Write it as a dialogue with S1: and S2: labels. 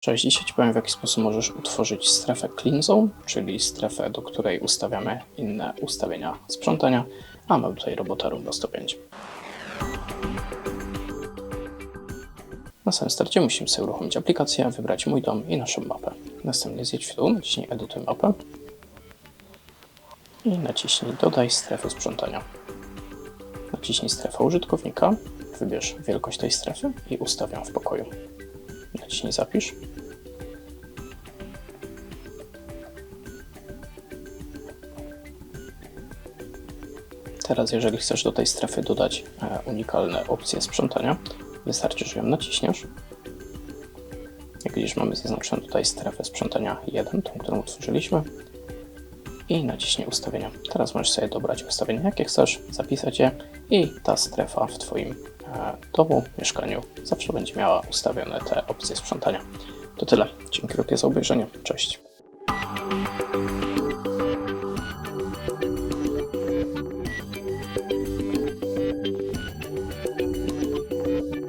S1: Cześć, dzisiaj Ci powiem w jaki sposób możesz utworzyć strefę Clean Zone, czyli strefę, do której ustawiamy inne ustawienia sprzątania, a mamy tutaj robota Roomba 105. Na samym starcie musimy sobie uruchomić aplikację, wybrać mój dom i naszą mapę. Następnie zjedź w dół, naciśnij edytuj mapę i naciśnij dodaj strefę sprzątania. Naciśnij strefę użytkownika, wybierz wielkość tej strefy i ustaw ją w pokoju. Naciśnij zapisz. Teraz, jeżeli chcesz do tej strefy dodać e, unikalne opcje sprzątania, wystarczy, że ją naciśniesz. Jak widzisz, mamy zaznaczoną tutaj strefę sprzątania 1, tą, którą utworzyliśmy. I naciśnij ustawienia. Teraz możesz sobie dobrać ustawienia, jakie chcesz, zapisać je i ta strefa w Twoim domu, mieszkaniu zawsze będzie miała ustawione te opcje sprzątania. To tyle. Dzięki wielkie za obejrzenie. Cześć.